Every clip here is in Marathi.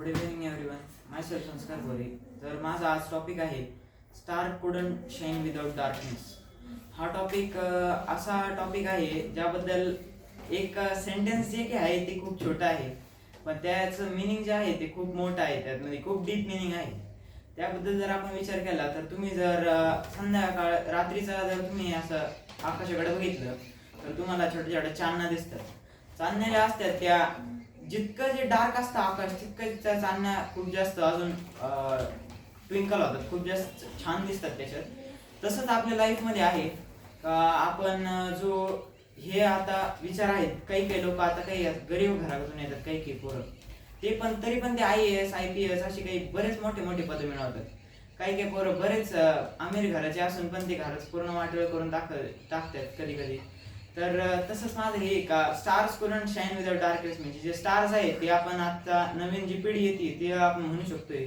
Good evening everyone myself Sanskar Gore तर माझा आज टॉपिक आहे star could shine without darkness हा टॉपिक असा टॉपिक आहे ज्याबद्दल एक सेंटेन्स जे काही आहे ते खूप छोटं आहे. पण त्याचं मिनिंग जे आहे ते खूप मोठं आहे. त्यातमध्ये खूप डीप मिनिंग आहे. त्याबद्दल जर आपण विचार केला तर तुम्ही जर संध्याकाळ रात्रीचा जर तुम्ही असं आकाशाकडे बघितलं तर तुम्हाला छोट्या छोट्या चांदण्या दिसतात. चांदण्या ज्या असतात त्या जितकं जे डार्क असतं आकाश तितकं त्या चांदण्या खूप जास्त अजून ट्विंकल होतात. खूप जास्त छान दिसतात त्याच्यात. तसंच आपल्या लाईफमध्ये आहे. का आपण जो हे आता विचार आहेत काही काही लोक आता काही गरीब घरातून येतात काही काही पोरं. ते पण तरी पण ते I S I P S अशी काही बरेच मोठे मोठे पद मिळवतात. काही काही पोरं बरेच आमिर अमीर घराचे असून पण ते घराचं पूर्ण वाटोळ करून टाक टाकतात कधी कधी. तर तसंच माझं हे का stars couldn't shine without darkness म्हणजे जे स्टार्स आहेत ते आपण आता नवीन जी पिढी येते ते आपण म्हणू शकतोय.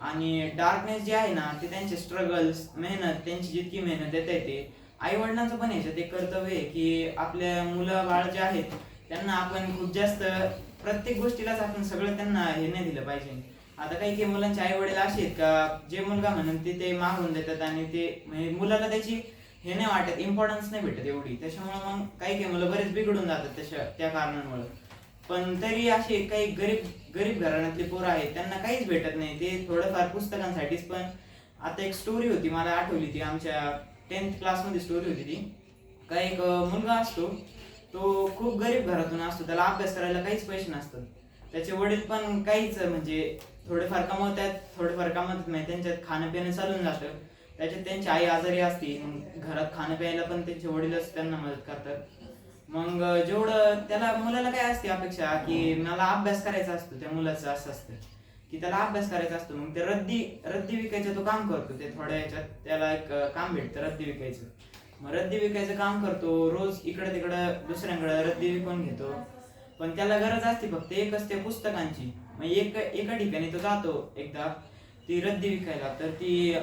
आणि डार्कनेस जे आहे ना ते त्यांचे स्ट्रगल्स मेहनत त्यांची जितकी मेहनत देता येते आई वडिलांचं पण याच्यात एक कर्तव्य आहे की आपल्या मुलं बाळ जे आहेत त्यांना आपण खूप जास्त प्रत्येक गोष्टीलाच आपण सगळं त्यांना हे नाही दिलं पाहिजे. आता काही काही मुलांचे आई वडील असे आहेत का जे मुलगा म्हणून ते ते मागून देतात आणि ते म्हणजे मुलाला त्याची हे नाही वाटत इम्पॉर्टन्स नाही भेटत एवढी. त्याच्यामुळे मग काही काही मुलं बरेच बिघडून जातात त्याच्या त्या कारणांमुळे. पण तरी असे काही गरीब गरीब घराण्यातले पोरं आहेत त्यांना काहीच भेटत नाही. ते थोडंफार पुस्तकांसाठीच पण आता एक स्टोरी होती मला आठवली ती आमच्या टेन्थ क्लासमध्ये स्टोरी होती ती. का एक मुलगा असतो तो खूप गरीब घरातून असतो त्याला अभ्यास करायला काहीच पैसे नसतात. त्याचे वडील पण काहीच म्हणजे थोडेफार कमवतात थोडेफार कमवत नाही त्यांच्यात खाणं पिणं चालून जातं. त्याच्यात त्यांची आई आजारी असते मग घरात खाणं प्यायला पण त्यांचे वडीलच त्यांना मदत करतात. मग जेवढं त्याला मुलाला काय असते अपेक्षा की मला अभ्यास करायचा असतो त्या मुलाचं असं असतं की त्याला अभ्यास करायचा असतो मग ते रद्दी रद्दी विकायचं तो काम करतो ते थोड्या याच्यात त्याला एक काम भेटतं रद्दी विकायचं. मग रद्दी विकायचं काम करतो रोज इकडं तिकडं दुसऱ्यांकडे रद्दी विकून घेतो. पण त्याला गरज असते फक्त एकच त्या पुस्तकांची. मग एक एका ठिकाणी तो जातो एकदा ती रद्दी विकायला. तर ती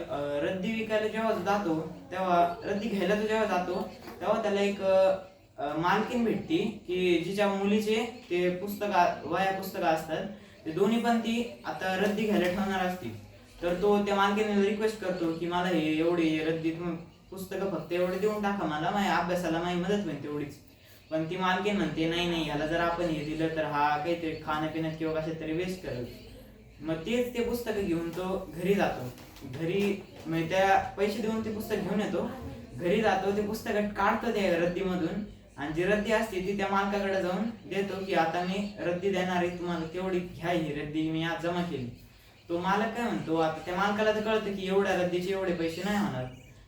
रद्दी विकायला जेव्हा तो जातो तेव्हा रद्दी घ्यायला तो जेव्हा जातो तेव्हा त्याला एक मालकीन भेटती की जिच्या मुलीचे ते पुस्तक वया पुस्तकं असतात ते दोन्ही पण ती आता रद्दी घ्यायला ठेवणार असती. तर तो त्या मालकीने रिक्वेस्ट करतो की मला हे एवढे रद्दी पुस्तकं फक्त एवढे देऊन टाका मला माझ्या अभ्यासाला माझी मदत होईल तेवढीच. पण ती मालकीन म्हणते नाही नाही ह्याला जर आपण हे दिलं तर हा काहीतरी खाण्यापिण्यात किंवा कशात तरी वेस्ट करेल. मग तेच ते पुस्तक घेऊन तो घरी जातो. घरी म्हणजे त्या पैसे देऊन ते पुस्तक घेऊन येतो. घरी जातो ते पुस्तक काढतो त्या रद्दीमधून. आणि जी रद्दी असते ती त्या मालकाकडे जाऊन देतो की आता मी रद्दी देणार आहे तुम्हाला तेवढी घ्या ही रद्दी मी आज जमा केली. तो मालक काय म्हणतो आता त्या मालकाला तर कळतं की एवढ्या रद्दीचे एवढे पैसे नाही होणार.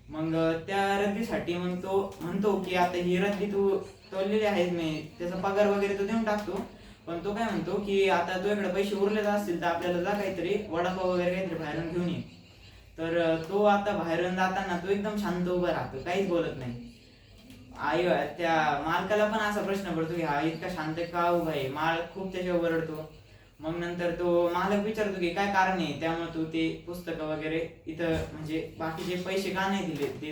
मग त्या रद्दीसाठी मग तो म्हणतो की आता ही रद्दी तू तोललेली आहे मी त्याचा पगार वगैरे तो देऊन टाकतो. पण तो काय म्हणतो की आता तुझ्याकडे पैसे उरलेच असतील तर आपल्याला जा काहीतरी वडापाव वगैरे काहीतरी बाहेरून घेऊन ये. तर तो आता बाहेरून जाताना तो एकदम शांत उभा राहतो काहीच बोलत नाही. आई त्या मालकाला पण असा प्रश्न पडतो की हा इतका शांत का उभा आहे? मालक खूप त्याच्यावर ओरडतो. मग नंतर तो मालक विचारतो की काय कारण आहे? त्यामुळे तू ते पुस्तकं वगैरे इथं म्हणजे बाकीचे पैसे का नाही दिले ते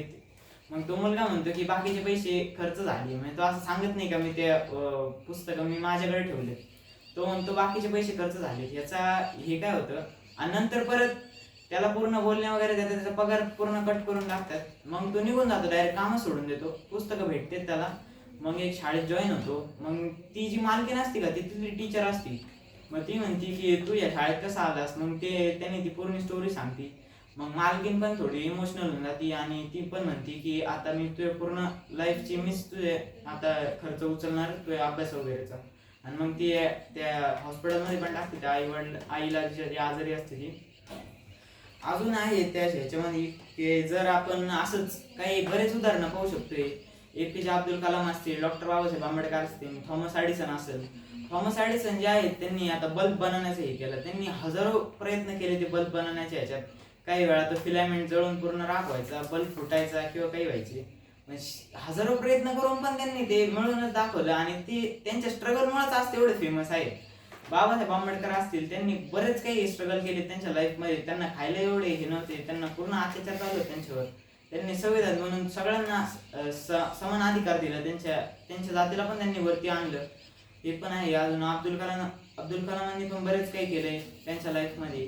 मग तो मुलगा म्हणतो की बाकीचे पैसे खर्च झाले. म्हणजे तो असं सांगत नाही का मी ते पुस्तकं मी माझ्याकडे ठेवले. तो म्हणतो बाकीचे पैसे खर्च झाले. याचा हे काय होतं? आणि नंतर परत त्याला पूर्ण बोलणे वगैरे देतात त्याचा पगार पूर्ण कट करून टाकतात. मग तो निघून जातो डायरेक्ट कामं सोडून देतो. पुस्तकं भेटते त्याला. मग एक शाळेत जॉईन होतो. मग ती जी मालकीन असते का ती तिथली टीचर असती. मग ती म्हणती की तू या शाळेत कसा आलास? मग ते त्याने ती पूर्ण स्टोरी सांगते. मग मालकीन पण थोडी इमोशनल होऊन जाती आणि ती पण म्हणते की आता मी तुझ्या पूर्ण लाईफची मिस तुझे आता खर्च उचलणार तुझ्या अभ्यास वगैरेचा. आणि मग ती त्या हॉस्पिटलमध्ये पण टाकते त्या आई वडील आईला जी आजारी असते ती. अजून आहे त्या ह्याच्यामध्ये की जर आपण असंच काही बरेच उदाहरणं पाहू शकतोय. ए पी जे अब्दुल कलाम असतील डॉक्टर बाबासाहेब आंबेडकर असतील थॉमस ॲडिसन असेल. थॉमस ॲडिसन जे आहेत त्यांनी आता बल्ब बनवण्याचं हे केलं. त्यांनी हजारो प्रयत्न केले ते बल्ब बनवण्याच्या ह्याच्यात. काही वेळा तो फिलामेंट जळून पूर्ण राख व्हायचा बल्ब फुटायचा किंवा काही व्हायचे. हजारो प्रयत्न करून पण त्यांनी ते मिळवूनच दाखवलं आणि ते त्यांच्या स्ट्रगलमुळेच आज तेवढे फेमस आहे बाबासाहेब आंबेडकर असतील त्यांनी बरेच काही स्ट्रगल केले त्यांच्या लाईफमध्ये त्यांना खायला एवढे हे नव्हते त्यांना पूर्ण अत्याचार चालू त्यांच्यावर. त्यांनी संविधान म्हणून सगळ्यांना स- समान अधिकार दिला. त्यांच्या त्यांच्या जातीला पण त्यांनी वरती आणलं. हे पण आहे. अजून अब्दुल कलाम अब्दुल कलामांनी पण बरेच काही केलंय त्यांच्या लाईफमध्ये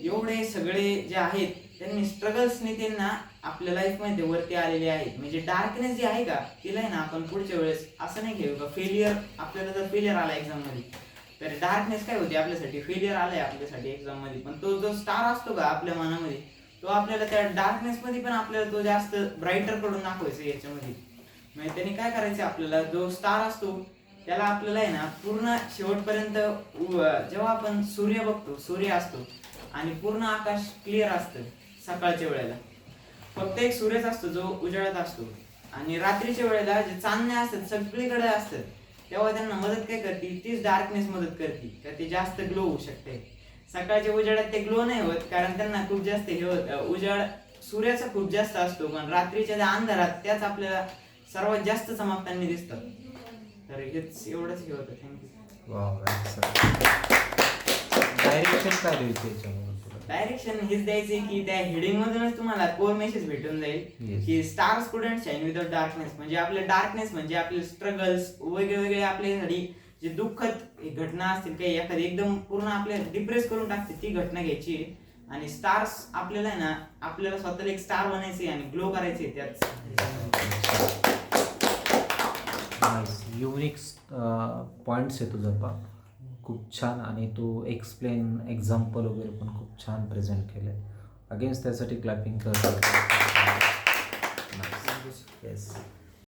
एवढे सगळे जे आहेत त्यांनी स्ट्रगल्सने त्यांना आपल्या लाईफमध्ये वरती आलेले आहेत. म्हणजे डार्कनेस जी आहे का तिला आहे ना आपण पुढच्या वेळेस असं नाही घेऊ का फेलियर आपल्याला जर फेलियर आला एक्झाममध्ये तर डार्कनेस काय होते आपल्यासाठी? फेलियर आलाय आपल्यासाठी एक्झाममध्ये. पण तो जो स्टार असतो का आपल्या मनामध्ये तो आपल्याला त्या डार्कनेस मध्ये पण आपल्याला तो जास्त ब्राईटरकडून दाखवायचा याच्यामध्ये. म्हणजे त्याने काय करायचं आपल्याला? जो स्टार असतो त्याला आपल्याला आहे ना पूर्ण शेवटपर्यंत जेव्हा आपण सूर्य बघतो सूर्य असतो आणि पूर्ण आकाश क्लिअर असतं सकाळच्या वेळेला. फक्त एक सूर्यच असतो जो उजाळत असतो. आणि रात्रीच्या वेळेला जे चांदण्या असतात सगळीकडे असतात तेव्हा त्यांना मदत काय करते? तीच डार्कनेस मदत करते. का ते जास्त ग्लो होऊ शकते. सकाळच्या उजाडात ते ग्लो नाही होत कारण त्यांना खूप जास्त हे होत उजाड सूर्याचा खूप जास्त असतो पण रात्रीच्या त्या अंधारात त्याच आपल्याला सर्वात जास्त चमकताना दिसतात तर हेच एवढंच हे होतं. थँक्यू डायरेक्शन काय डायरेक्शन हेच द्यायचे की त्या हेडिंग मधूनच तुम्हाला कोर मेसेज भेटून जाईल. की star couldn't shine without darkness म्हणजे आपले डार्कनेस म्हणजे आपले स्ट्रगल्स वेगळे वेगळे आपल्यासाठी जे दुःखद घटना असतील काही एखादी एकदम पूर्ण आपल्या डिप्रेस करून टाकते ती घटना घ्यायची. आणि स्टार्स आपल्याला आहे ना आपल्याला स्वतःला एक स्टार बनायचे आणि ग्लो करायचे त्याच नाईस युनिक पॉईंट्स आहे तुझं पा खूप छान आणि तू एक्सप्लेन एक्झाम्पल वगैरे पण खूप छान प्रेझेंट केले अगेन्स्ट त्यासाठी क्लॅपिंग कर येस